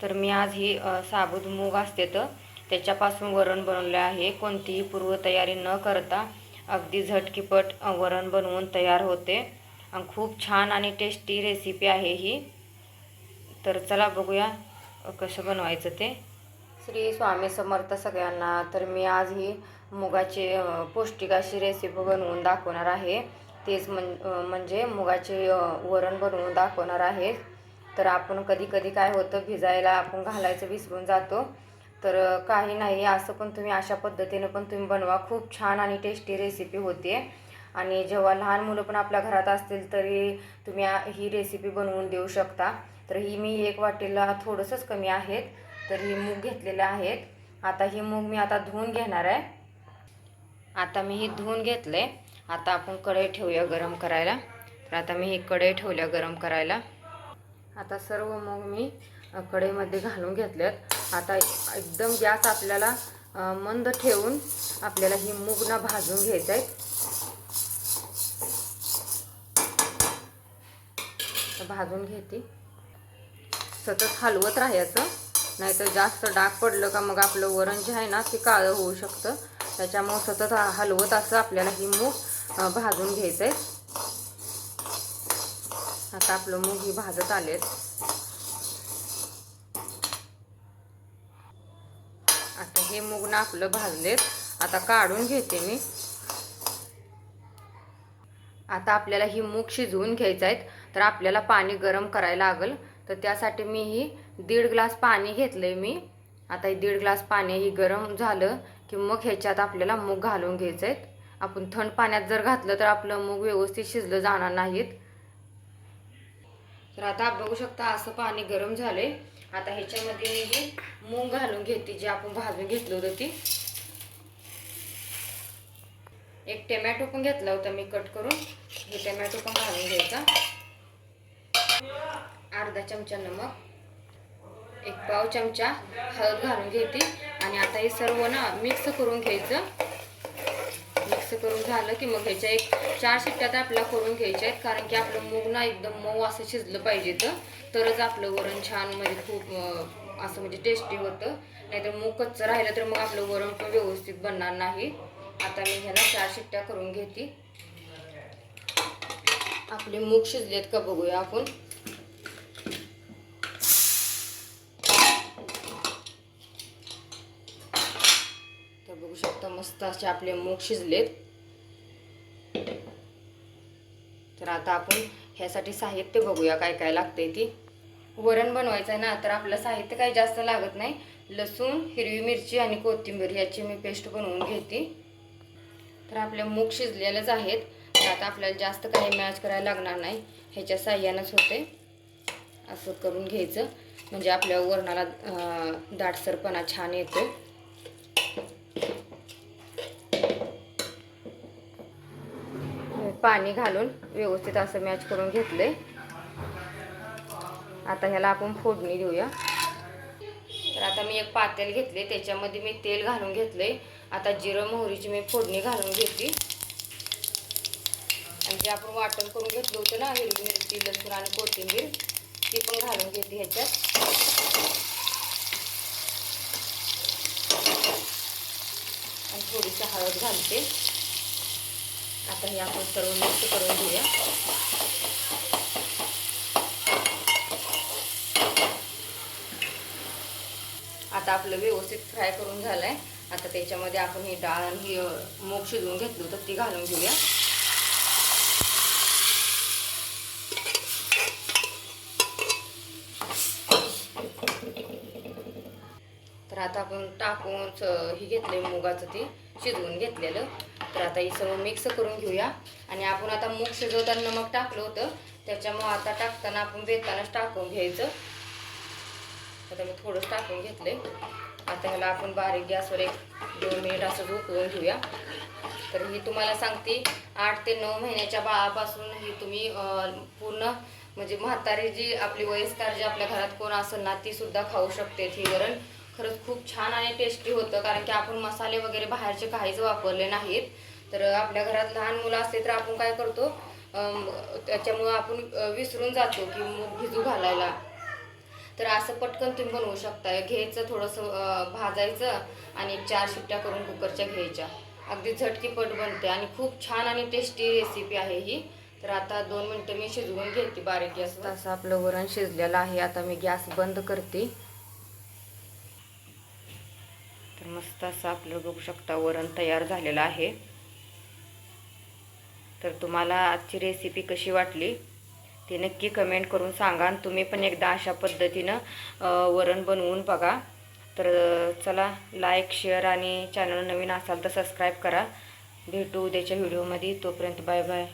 तर मी आज ही साबुत साबूत मूग असते तर त्याच्यापासून वरण बनवले आहे. कोणतीही पूर्वतयारी न करता अगदी झटकीपट वरण बनवून तयार होते. आणि खूप छान आणि टेस्टी रेसिपी आहे ही. तर चला बघूया कसं बनवायचं ते. श्री स्वामी समर्थ सगळ्यांना तर मी आज ही मुगाची पौष्टिक अशी रेसिपी बनवून दाखवणार आहे. तेच म्हणजे मुगाचे वरण बनवून दाखवणार आहे. तर आपण कधी कधी काय होतं भिजायला आपण घालायचं विसरून जातो. तर काही नाही असं पण तुम्ही अशा पद्धतीने पण तुम्ही बनवा. खूप छान आणि टेस्टी रेसिपी होते आणि जेव्हा लहान मुलं पण आपल्या घरात असतील तरी तुम्ही ही रेसिपी बनवून देऊ शकता. तर ही मी एक वाटीला थोडंसंच कमी आहेत तर ही मूग घेतलेलं आहेत. आता ही मूग मी आता धुवून घेणार आहे. आता मी ही धुवून घेतले आता आपण कढई ठेवूया गरम करायला. तर आता मी ही कढई ठेवल्या गरम करायला. आता सर्व मूग मी कढईमध्ये घालून घेतल्यात. आता एकदम गॅस आपल्याला मंद ठेवून आपल्याला ही मुगना भाजून घ्यायचं आहे. भाजून घेते. सतत हलवत राहायचं. नाहीतर जास्त डाग पडलं का मग आपलं वरण जे आहे ना ते काळं होऊ शकतं. त्याच्यामुळं सतत हलवत असं आपल्याला ही मूग भाजून घ्यायचं आहे. आता आपलं मूग ही भाजत आलेत. आता हे मूग ना आपलं भाजलेत. आता काढून घेते मी. आता आपल्याला ही मूग शिजवून घ्यायचं आहेत तर आपल्याला पाणी गरम करायला लागेल. तर त्यासाठी मी ही दीड ग्लास पाणी घेतलंय मी. आता ही दीड ग्लास पाणी ही गरम झालं की मग ह्याच्यात आपल्याला मूग घालून घ्यायचं आहेत आपण थंड पाण्यात जर घातलं तर आपलं मूग व्यवस्थित शिजलं जाणार नाहीत. तर आता बघू शकता असं पाणी गरम झालंय. आता ह्याच्यामध्ये मी ही मूग घालून घेते जी आपण भाजून घेतलं होतं ती. एक टोमॅटो पण घेतला होता मी कट करून. हे टोमॅटो पण घालून घ्यायचा. अर्धा चमचा नमक एक पाव चमचा हळद घालून घेते. आणि आता हे सर्व ना मिक्स करून घ्यायचं. असं करून झालं की मग ह्याच्या एक चार शिट्ट्या तर आपल्याला करून घ्यायच्या आहेत. कारण की आपलं मूग ना एकदम मऊ असं शिजलं पाहिजे तर. तरच आपलं वरण छान म्हणजे खूप असं म्हणजे टेस्टी होतं. नाहीतर मूग कच्चं राहिलं तर मग आपलं वरण पण व्यवस्थित बनणार नाही. आता मी ह्याला चार शिट्ट्या करून घेते. आपले मूग शिजलेत का बघूया आपण तर बघू शकता मस्त असे आपले मूग शिजलेत. तर आता आपण ह्यासाठी साहित्य बघूया काय काय लागते ती. वरण बनवायचं आहे ना तर आपलं साहित्य काही जास्त लागत नाही. लसूण हिरवी मिरची आणि कोथिंबीर याची मी पेस्ट बनवून घेते. तर आपले मूग शिजलेलेच आहेत. तर आता आपल्याला जास्त काही मॅच करायला लागणार नाही. ह्याच्या साह्यानंच होते असं करून घ्यायचं. म्हणजे आपल्या वरणाला दाटसरपणा छान येतो पाणी घालून व्यवस्थित असं मॅच करून घेतलंय. आता ह्याला आपण फोडणी देऊया. तर आता मी एक पातेल घेतले त्याच्यामध्ये मी तेल घालून घेतले आता जिरं मोहरीची मी फोडणी घालून घेतली. आणि जे आपण वाटण करून घेतलं होतं ना हिरवी मिरची लसूण आणि कोथिंबीर ती पण घालून घेतली ह्याच्यात. आणि थोडीशी हळद घालते. आता हे आपण सर्व मिक्स करून घेऊया. आता आपलं व्यवस्थित फ्राय करून झालंय. आता त्याच्यामध्ये आपण ही डाळ आणि ही मूग शिजवून घेतलं होतं ती घालून घेऊया. तर आता आपण टाकून हे ही घेतले मुगाचं ते शिजवून घेतलेलं. तर आता हे सर्व मिक्स करून घेऊया. आणि आपण आता मूग शिजवताना नमक टाकलं होतं. त्याच्यामुळं आता टाकताना आपण बेतानाच टाकून घ्यायचं. आता मी थोडंच टाकून घेतले आता ह्याला आपण बारीक गॅसवर एक दोन मिनिट असं झोपवून घेऊया. तर ही तुम्हाला सांगते आठ ते नऊ महिन्याच्या बाळापासून ही तुम्ही पूर्ण म्हणजे म्हातारी जी आपली वयस्कार जी आपल्या घरात कोण असेल ना ती सुद्धा खाऊ शकते ही वरण. खरंच खूप छान आणि टेस्टी होतं कारण की आपण मसाले वगैरे बाहेरचे काहीच वापरले नाहीत. तर आपल्या घरात लहान मुलं असले तर आपण काय करतो त्याच्यामुळं आपण विसरून जातो की मूग भिजू घालायला. तर असं पटकन तुम्ही बनवू शकता घ्यायचं थोडंसं भाजायचं आणि चार शिट्ट्या करून कुकरच्या घ्यायच्या. अगदी झटकीपट बनते आणि खूप छान आणि टेस्टी रेसिपी आहे ही. तर आता दोन मिनटं मी शिजवून घेते बारीक गॅस असं आपलं वरण शिजलेलं आहे. आता मी गॅस बंद करते. तर मस्त असं आपलं बघू शकता वरण तयार झालेलं आहे. तर तुम्हाला आजची रेसिपी कशी वाटली ते नक्की कमेंट करून सांगा आणि तुम्ही पण एकदा अशा पद्धतीनं वरण बनवून बघा. तर चला लाईक शेअर आणि चॅनल नवीन असाल तर सबस्क्राईब करा. भेटू उद्याच्या व्हिडिओमध्ये तोपर्यंत बाय बाय